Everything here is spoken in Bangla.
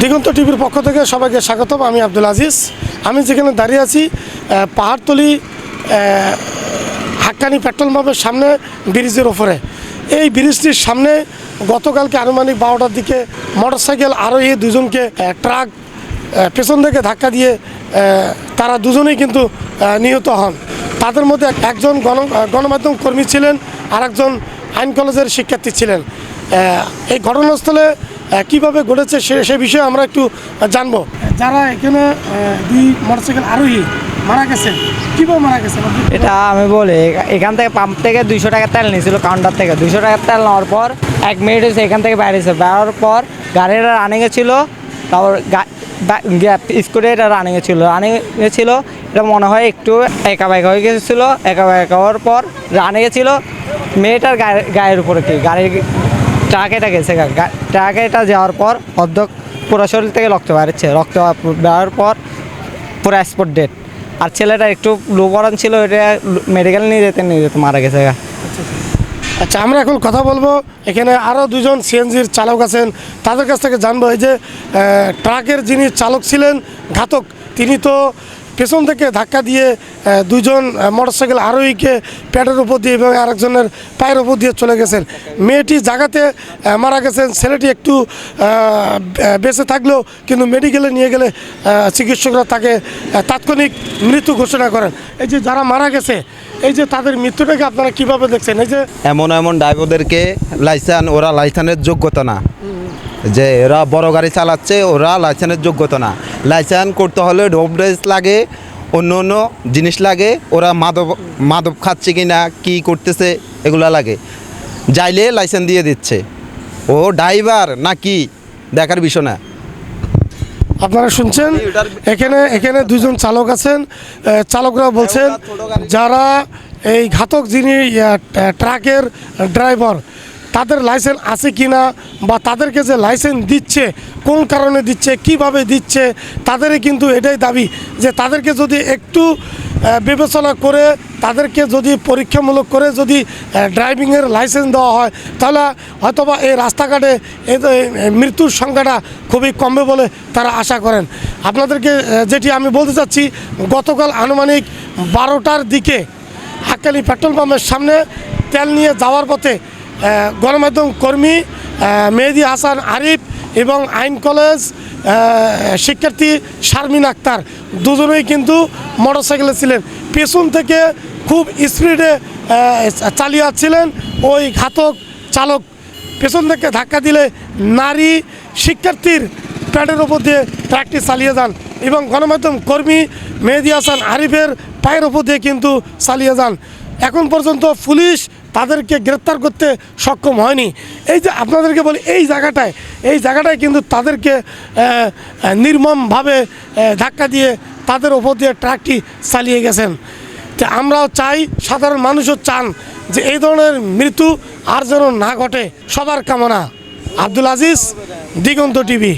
দিগন্ত টিভির পক্ষ থেকে সবাইকে স্বাগতম। আমি আব্দুল আজিজ। আমি যেখানে দাঁড়িয়ে আছি পাহাড়তলি হাক্কানি পেট্রোল পাম্পের সামনে, ব্রিজের ওপরে। এই ব্রিজটির সামনে গতকালকে আনুমানিক বারোটার দিকে মোটরসাইকেল আরোহী দুজনকে ট্রাক পেছন থেকে ধাক্কা দিয়ে তারা দুজনেই কিন্তু নিহত হন। তাদের মধ্যে একজন গণ গণমাধ্যম কর্মী ছিলেন আর একজন আইন কলেজের শিক্ষার্থী ছিলেন। এই ঘটনাস্থলে কীভাবে ঘটেছে সে সে বিষয়ে আমরা একটু জানব। যারা এখানে দুই মোটরসাইকেল আরোহী মারা গেছে কীভাবে মারা গেছে? এটা আমি বলি এখান থেকে পাম্প থেকে দুইশো টাকার তেল নিয়েছিল কাউন্টার থেকে। দুইশো টাকার তেল নেওয়ার পর এক মিনিট হয়েছে এখান থেকে বাইরেছে বেরোর পর গাড়িটা রানিংয়ে ছিল তারপর স্কুটি এটা রানিংয়ে ছিল। রানিংয়ে ছিল এটা মনে হয় একটু একা বাইকা হয়ে গেছিল। একা বাইকা হওয়ার পর রানিংয়ে ছিল। মেয়েটার গায়ে গায়ের উপরে কি? গাড়ির ট্রাক এটা গেছে ট্রাক এটা যাওয়ার পর অর্ধেক পুরো শরীর থেকে রক্ত বেরোচ্ছে। রক্ত বেরোর পর পুরো স্পট ডেট আর ছেলেটা একটু লো বরণ ছিল, এটা মেডিকেল নিয়ে যেতে নিয়ে যেতে মারা গেছে। আচ্ছা আমরা এখন কথা বলব এখানে আরও দুজন সিএনজির চালক আছেন। তাদের কাছ থেকে জানব এই যে ট্রাকের যিনি চালক ছিলেন, ঘাতক, তিনি তো পেছন থেকে ধাক্কা দিয়ে দুজন মোটরসাইকেল আরোহীকে পেটের উপর দিয়ে এবং আরেকজনের পায়ের উপর দিয়ে চলে গেছেন। মেয়েটি জায়গাতে মারা গেছেন। ছেলেটি একটু বেঁচে থাকলেও কিন্তু মেডিকেলে নিয়ে গেলে চিকিৎসকরা তাকে তাৎক্ষণিক মৃত্যু ঘোষণা করেন। এই যে যারা মারা গেছে এই যে তাদের মৃত্যুটাকে আপনারা কীভাবে দেখছেন? এই যে এমন এমন ড্রাইভারদেরকে লাইসেন্স ওরা লাইসেন্সের যোগ্যতা না। যে এরা বড় গাড়ি চালাচ্ছে ওরা লাইসেন্সের যোগ্যতা না। লাইসেন্স করতে হলে ডোপ ড্রেস লাগে অন্য অন্য জিনিস লাগে ওরা মাদক মাদক খাচ্ছে কি না কী করতেছে এগুলো লাগে। যাইলে লাইসেন্স দিয়ে দিচ্ছে। ও ড্রাইভার না কি? দেখার বিষয় না। আপনারা শুনছেন? এখানে এখানে দুজন চালক আছেন। চালকরা বলছেন যারা এই ঘাতক যিনি ট্রাকের ড্রাইভার তাদের লাইসেন্স আছে কি না বা তাদেরকে যে লাইসেন্স দিচ্ছে, কোন কারণে দিচ্ছে, কীভাবে দিচ্ছে, তাদেরই কিন্তু এটাই দাবি যে তাদেরকে যদি একটু বিবেচনা করে, তাদেরকে যদি পরীক্ষামূলক করে যদি ড্রাইভিংয়ের লাইসেন্স দেওয়া হয়, তাহলে হয়তোবা এই রাস্তাঘাটে মৃত্যুর সংখ্যাটা খুবই কমবে বলে তারা আশা করেন। আপনাদেরকে যেটি আমি বলতে চাচ্ছি, গতকাল আনুমানিক বারোটার দিকে হাক্কালি পেট্রোল পাম্পের সামনে তেল নিয়ে যাওয়ার পথে গণমাধ্যম কর্মী মেহেদি হাসান আরিফ এবং আইন কলেজ শিক্ষার্থী শারমিন আক্তার। দুজনেই কিন্তু মোটরসাইকেলে ছিলেন। পেছন থেকে খুব স্পিডে চালিয়ে যাচ্ছিলেন ওই ঘাতক চালক। পেছন থেকে ধাক্কা দিলে নারী শিক্ষার্থীর প্যাডের ওপর দিয়ে ট্রাকটি চালিয়ে যান এবং গণমাধ্যম কর্মী মেহেদি হাসান আরিফের পায়ের ওপর দিয়ে কিন্তু চালিয়ে যান। এখন পর্যন্ত পুলিশ তাদেরকে গ্রেপ্তার করতে সক্ষম হয়নি। এই যে আপনাদেরকে বলি, এই জায়গাটায় এই জায়গাটায় কিন্তু তাদেরকে নির্মমভাবে ধাক্কা দিয়ে তাদের ওপর দিয়ে ট্রাকটি চালিয়ে গেছেন। তো আমরাও চাই, সাধারণ মানুষও চান যে এই ধরনের মৃত্যু আর যেন না ঘটে। সবার কামনা। আব্দুল আজিজ, দিগন্ত টিভি।